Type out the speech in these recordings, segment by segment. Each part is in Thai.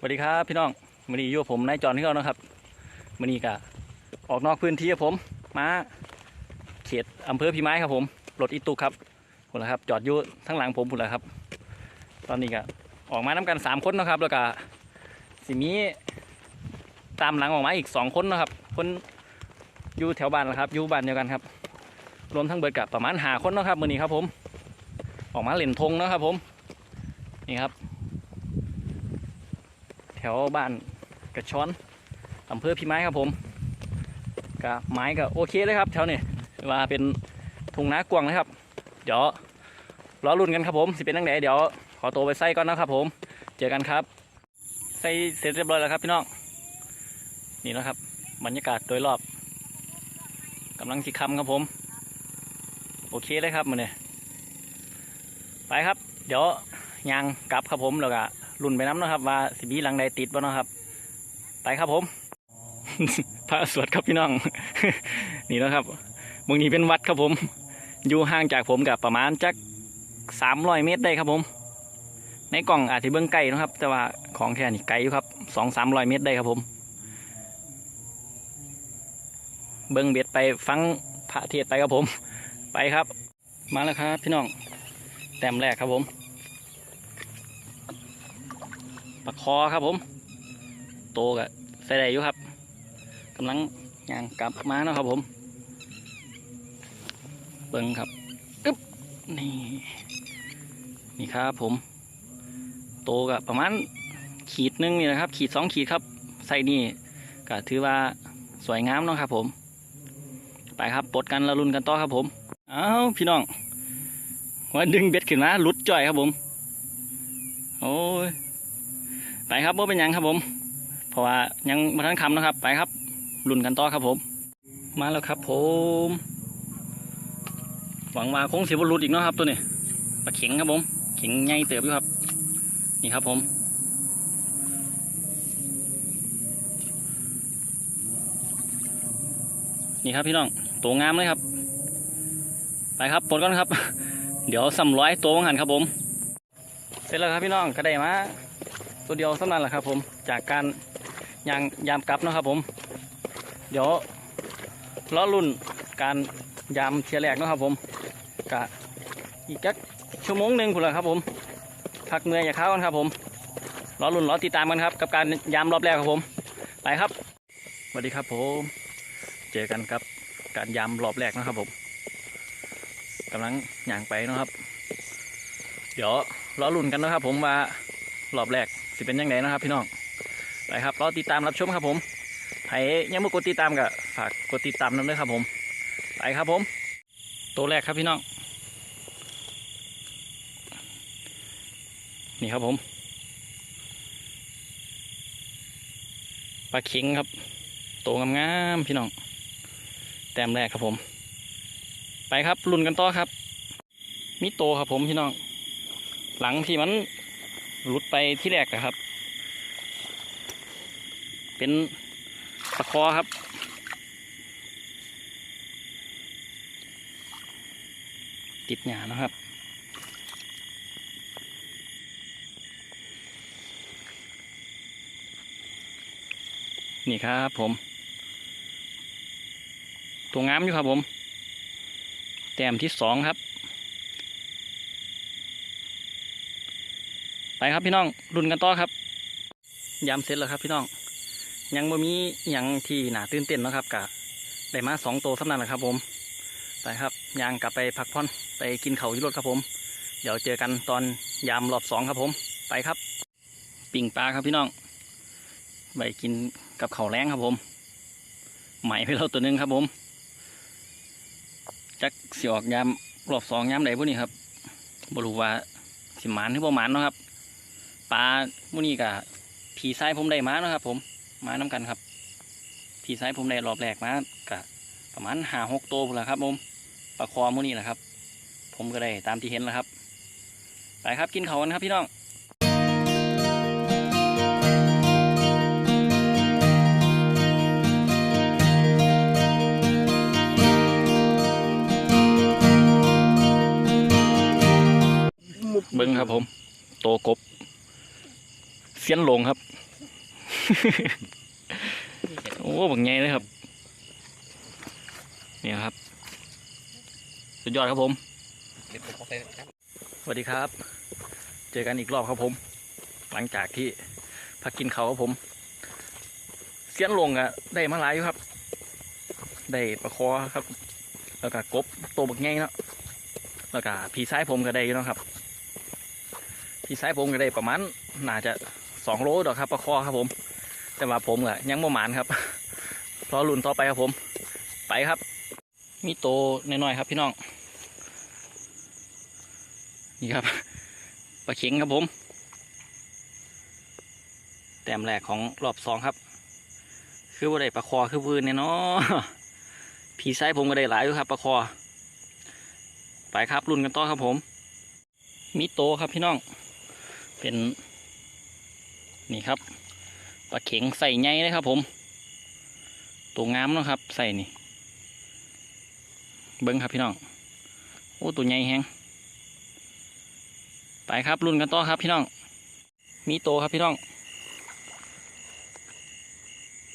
สวัสดีครับพี่น้องวันนี้อยู่ผมนายจอนที่เรานะครับวันนี้ก็ออกนอกพื้นที่ครับผม มาเขตอำเภอพิมายครับผมรถอีตุกครับผุนละครับ จอดอยู่ทั้งหลังผมผุนละครับ ตอนนี้ก็ออกมาน้ากันสามคนนะครับ แล้วก็สิมีตามหลังออกมาอีกสองคนนะครับ คนอยู่แถวบ้านละครับอยู่บ้านเดียวกันครับ รวมทั้งเบิดกับประมาณหาคนนะครับมือนี้ครับผม ออกมาเล่นธงนะครับผมนี่ครับ แถวบ้านกระชอนอำเภอพิมายครับผมกะไม้ก็โอเคเลยครับแถวนี้ว่าเป็นทุ่งนากวางเลยครับ เดี๋ยวรอรุ่นกันครับผมสิเป็นตั้งไหนเดี๋ยวขอตัวไปใส่ก่อนนะครับผมเจอกันครับใส่เสร็จเรียบร้อยแล้วครับพี่น้องนี่นะครับบรรยากาศโดยรอบกำลังสิคำครับผม โอเคเลยครับมันเนี่ยไปครับ เดี๋ยวยางกลับครับผมแล้วก็ รุ่นไปน้ำเนาะครับ ว่าสิบีหลังใดติดบ่เนาะครับ ไปครับผม พระสวดครับพี่น้อง นี่นะครับมืองนี้เป็นวัดครับผม อยู่ห่างจากผมกับประมาณจักสามร้อยเมตรได้ครับผม ในกล่องอาจจะเบื้องไกลนะครับ แต่ว่าของแท้นี่ไกลอยู่ครับสองสามร้อยเมตรได้ครับผม เบิ้องเบ็ดไปฟังพระเทศไปครับผม ไปครับ มาแล้วครับพี่น้องแต้มแรกครับผม ปลาคอครับผม โตกับใส่ได้อยู่ครับกำลังย่างกลับมาเนาะครับผม เบิ้งครับอึ๊บนี่นี่ครับผม โตกับประมาณขีดนึงนี่นะครับ ขีดสองขีดครับ ใส่นี่ก็ถือว่าสวยงามเนาะครับผม ไปครับปลดกันล้วลุ้นกันต่อครับผมอ้าวพี่น้องว่าดึงเบ็ดขึ้นมาหลุดจ่อยครับผม โอ้ย ไปครับว่าเป็นยังครับผม เพราะว่ายังมาทันคำนะครับ ไปครับลุ่นกันต่อครับผม มาแล้วครับผม หวังว่าคงเสิบหลุดอีกเนาะครับตัวนี้ปลาเข็งครับผม เข็งใหญ่เติบอยู่ครับ นี่ครับผมนี่ครับพี่น้องตัวงามเลยครับ ไปครับปลดก่อนครับ เดี๋ยวสำร้อยตัวหันครับผม เสร็จแล้วครับพี่น้องกระได้มา ตัวเดียวสำนันแหละครับ ผมจากการยางยามกลับนะครับ ผม เดี๋ยวล้อรุ่นการยามเทียแรกเนะครับ ผมกะอีกจักชั่วโมงหนึ่งคุณละครับ ผมพักเมื่อยอย่าค้ากันครับ ผมล้อรุ่นล้อติดตามกันครับ กับการยามรอบแรกครับผมไปครับสวัสดีครับ ผม เจอกันครับ การยามรอบแรกนะครับ ผมกำลังย่างไปนะครับ เดี๋ยวรอลุ่นกันนะครับ ผมว่ารอบแรก สิเป็นยังไงนะครับพี่น้องไปครับรอติดตามรับชมครับผมใครยังไม่กดติดตามก็ฝากกดติดตามนั่นด้วยครับผมไปครับผม ตัวแรกครับพี่น้อง นี่ครับผมปลาเข็งครับโตงามๆพี่น้อง แต้มแรกครับผม ไปครับลุ้นกันต่อครับ มีโตครับผมพี่น้อง หลังที่มัน หลุดไปที่แรกนะครับ เป็นตะคอครับ ติดหยานะครับนี่ครับผม ตัวงามอยู่ครับผม แต้มที่สองครับ ไปครับพี่น้องรุนกันต่อครับยามเสร็จแล้วครับพี่น้อง ยังบ่มีหยังที่หนาตื่นเต้นนะครับกะได้มาสองตัวสำนันแหละครับ ผมไปครับยางกลับไปพักผ่อนไปกินเขายู่รถครับผม เดี๋ยวเจอกันตอนยามรอบสองครับผม ไปครับ ปิ่งปลาครับพี่น้องไปกินกับเขาแรงครับผมใหม่ไปเราตัวหนึงครับผมจักสิออกยามรอบสองยามใดพวกนี้ครับบรูว่าสิหมานหรือบ่หมานเนาะครับ ปลาพวกนี้กับผีซ้ายผมได้มานะครับ ผมมาน้กันครับผีซ้ายผมได้รอบแรกมากะประมาณหาหกตัวพุ่นละครับ ผมปลาคอพวกนี้แหละครับ ผมก็ได้ตามที่เห็นแล้วครับ ไปครับกินเขากันครับพี่น้องเบิ้งครับผม โตกบ สียนหลงครับ โอ้บักไงเลยครับ เนี่ยครับ สุดยอดครับผม สวัสดีครับ เจอกันอีกรอบครับผม หลังจากที่พักกินเขาวครับผม เสียนลงอะได้มาหลายอยู่ครับ ได้ปลาคอครับ แล้วก็กบโตบักไงเนาะ แล้วก็พี่ซ้ายผมก็ได้อยู่เนาะครับ พี่ซ้ายผมก็ได้ประมาณ น่าจะ สองโลดอกครับปลาคอครับผม แต่ว่าผมอะยังบ่หมานครับรอลุ่นต่อไปครับผม ไปครับ มีโตน้อยๆครับพี่น้อง นี่ครับปลาเข็งครับผม แต้มแรกของรอบสองครับ คือว่าได้ปลาคอคือวืนเนี่ยเนาะผีไส้ผมก็ได้หลายอยู่ครับปลาคอ ไปครับรุ่นกันต่อครับผม มีโตครับพี่น้อง เป็น นี่ครับปลาเข็งใส่ใหญ่เลยครับ ผม ตัวงามนะครับ ใส่นี่ เบิ้งครับพี่น้องโอ้ตัวใหญ่แฮงไปครับรุ่นกันต่อครับพี่น้อง มีโตครับพี่น้อง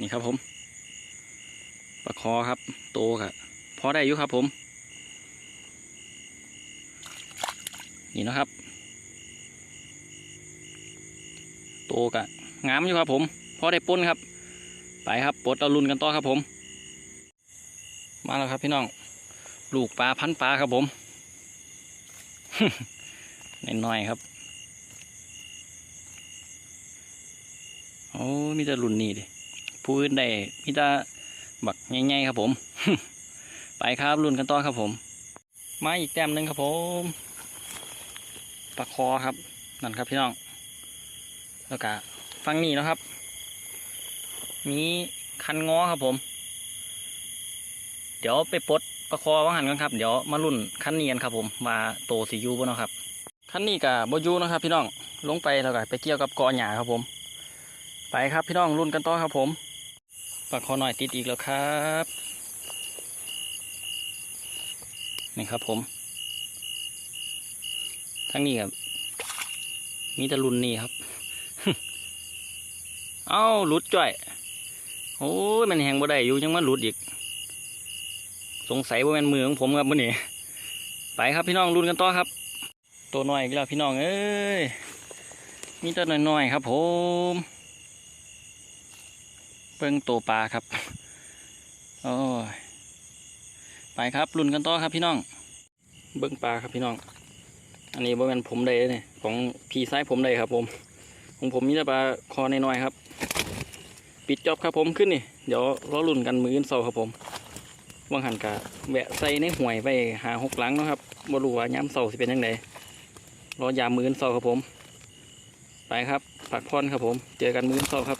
นี่ครับผมปลาคอครับ โตครับพอได้อยู่ครับผม นี่นะครับ โตกะงามอยู่ครับผมพอได้ป้นครับ ไปครับปลดเอารุนกันต่อครับผม มาแล้วครับพี่น้องลูกปลาพันปลาครับผมน้อยๆครับโอ้มีแต่รุ่นนี้ดิพูดได้มีแต่บักใหญ่ๆครับผม ไปครับรุ่นกันต่อครับผม มาอีกแต้มหนึ่งครับผมปลาคอครับนั่นครับพี่น้อง แล้วก็ฟังนี่นะครับ มีคันง้อครับผม เดี๋ยวไปปลดปลาคอว่างหันกันครับ เดี๋ยวมารุ่นคันเนียนครับผมมาโตสียูบ่เนะครับคันนี้กับบยูนะครับ พี่น้องลงไปแล้วก็ไปเกี่ยวกับกอหญ้าครับผม ไปครับพี่น้องรุ่นกันต่อครับผมปลาคอหน่อยติดอีกแล้วครับนี่ครับผมทั้งนี้ครับมีแต่รุ่นนี้ครับ เอ้าหลุดจ่อย โอ้ยมันแหงบ่ได้อยู่ยังมันหลุดอีก สงสัยว่าเป็นมือของผมครับมื่อนี้ไปครับพี่น้องรุ่นกันต่อครับ ตัวน้อยอีกแล้วพี่น้องเอ้ยมีตัวน้อยๆครับ ผมเบิ่งตัวปลาครับโอ้ยไปครับรุ่นกันต่อครับพี่น้อง เบิ่งปลาครับพี่น้อง อันนี้บ่แม่นผมได้เนี่ยของพี่ซ้ายผมได้ครับ ผม ของผมมีแต่ปลาคอน้อยๆครับ ปิดจอบครับผมขึ้นนี่เดี๋ยวรอรุ่นกันมืออนเสาครับผมว่างหันกะแวะใส่ในห่วยไปหาหกหลังนะครับบรูว่าย้ำเสาสิเป็นยังไงรอยามมืออนเสาครับผม ไปครับผักพรครับผม เจอกันมืออนเสาครับ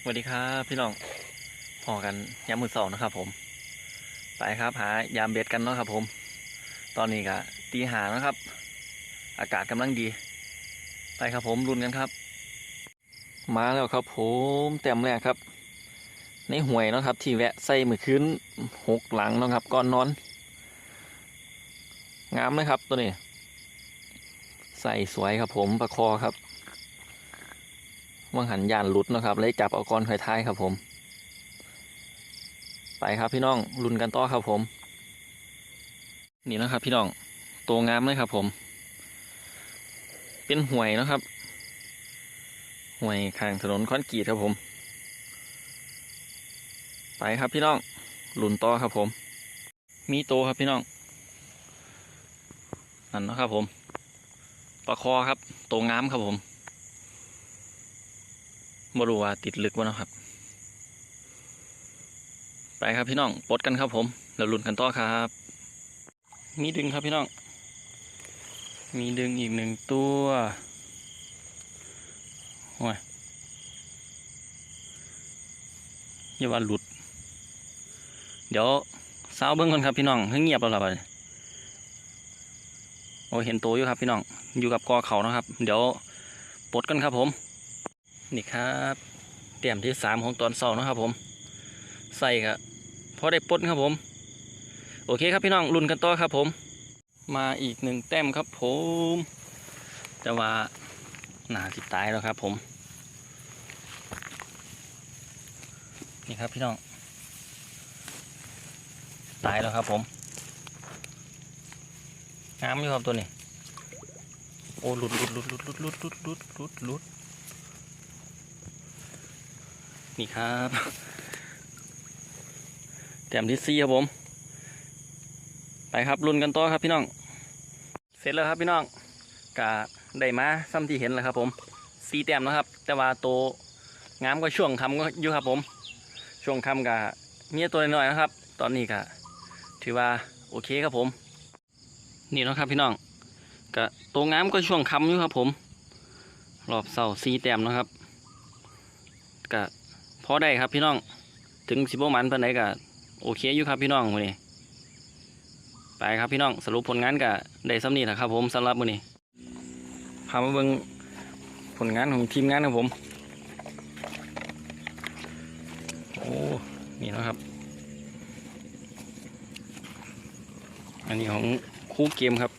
สวัสดีครับพี่น้องพอกันยามมือเสานะครับ ผม ไปครับ หายามเบ็ดกันเนาะครับผม ตอนนี้ก็ตีหานะครับ อากาศกำลังดี ไปครับผมรุนกันครับ มาแล้วครับผมเต็มแรกครับ ในห่วยนะครับ ที่แวะใส่มือคืนหกหลังนะครับก่อนนอน งามไหมครับตัวนี้ ใส่สวยครับผมประคอครับวังหันยานหลุดนะครับเลยจับเอาก้อนไฟท้ายครับผม ไปครับพี่น้องรุนกันต่อครับผม นี่นะครับ พี่น้องตัวงามเลยครับผม เป็นห่วยนะครับ ห่วยข้างถนนคอนกรีตครับผม ไปครับพี่น้องหลุนต่อครับผม มีโตครับพี่น้องนั่นนะครับผมปลาคอครับโตงามครับผมบรูว่าติดลึกวะนะครับ ไปครับพี่น้องปลดกันครับผมแล้วลุ้นกันต่อครับ มีดึงครับพี่น้อง มีดึงอีกหนึ่งตัว โอ้ยอย่าว่าหลุด เดี๋ยวสาวเบิ้งก่อนครับพี่น้องเพิ่งเงียบแล้วล่ะบัดโอ้เห็นตัวอยู่ครับพี่น้อง อยู่กับกอเขานะครับ เดี๋ยวปลดกันครับผม นี่ครับเตรียมที่สามของตอนสาร์นะครับผม ใส่ครับพอได้ปลดครับผม โอเคครับพี่น้องลุ้นกันต่อครับผม มาอีกหนึ่งแต้มครับผม แต่ว่าหนาสิตายแล้วครับผม นี่ครับพี่น้อง ตายแล้วครับผมงามอยู่ครับตัวนี้ โอ้หลุดหลุดหลุดหลุดหลุดหลุดหลุดหลุดหลุดหลุดนี่ครับแต้มที่สี่ครับผม ไปครับรุนกันต่อครับพี่น้อง เสร็จแล้วครับพี่น้องกะได้มาซ้ำที่เห็นแล้วครับผมสี่แต้มนะครับ แต่ว่าโตวงามก็ช่วงคำก็อยู่ครับผม ช่วงคำกะมีตัวน้อยนะครับ ตอนนี้กะถือว่าโอเคครับผม นี่นะครับพี่น้องกะตัวงามก็ช่วงคำอยู่ครับ ผมรอบเสาสี่แต้มนะครับกะพอได้ครับพี่น้อง ถึงสิบโมันปานไหนกะโอเคอยู่ครับพี่น้องวันนี้ไปครับพี่น้องสรุปผลงานกะได้ซ้ำนี่แหละครับ ผมสำหรับมื้อนี้พามาเบิ่งผลงานของทีมงานครับผม โอ้ นี่เนาะครับ อันนี้ของคู่เกมครับ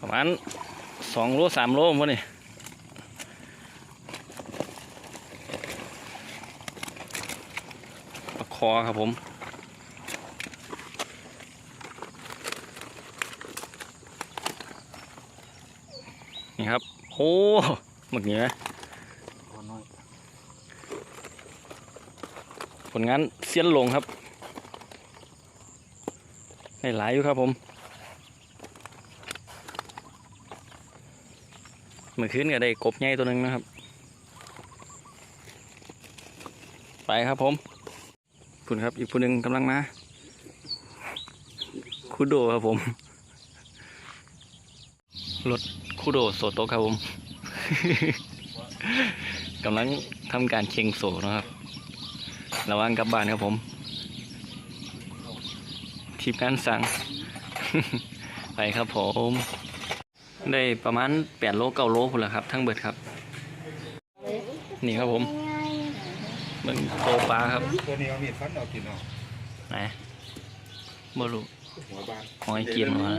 ประมาณสองโลสามโลมั้งนี่ปลาคอครับผมนี่ครับ โอ้หมึกนี้ไหม ผลงานเสี้ยนลงครับได้หลายอยู่ครับผมเมื่อคืนก็ได้กบใหญ่ตัวหนึ่งนะครับ ไปครับผมคุณครับ อีกผู้หนึ่งกำลังมาคุโดครับผมรถคุโดโซโตครับผมกำลังทำการเชงโซนะครับ ระวังกลับบ้านครับผม ทีมงานสั่ง ไปครับผม ได้ประมาณแปดโลเก้าโลพุ่นละครับ ทั้งเบิดครับ นี่ครับผมเบิ่งโตปลาครับ ตัวนี้เอามีดฟันเอากินเอาไหนบ่รู้หัวบานหอยเกียนมา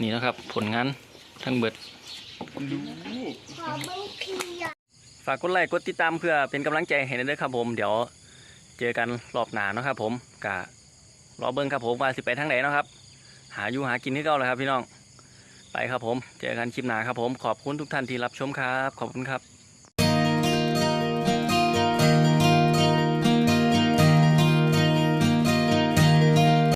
นี่นะครับ ผลงานทั้งเบิดฝากกดไลค์กดติดตามเพื่อเป็นกำลังใจให้ด้วยครับผม เดี๋ยว เจอกันรอบหนาเนาะครับ ผมกะรอเบิ้งครับผมว่าสิไปทางไหนเนาะครับ หาอยู่หากินที่เก่าเลยครับพี่น้องไปครับผม เจอกันคลิปหนาครับผมขอบคุณทุกท่านที่รับชมครับ ขอบคุณครับ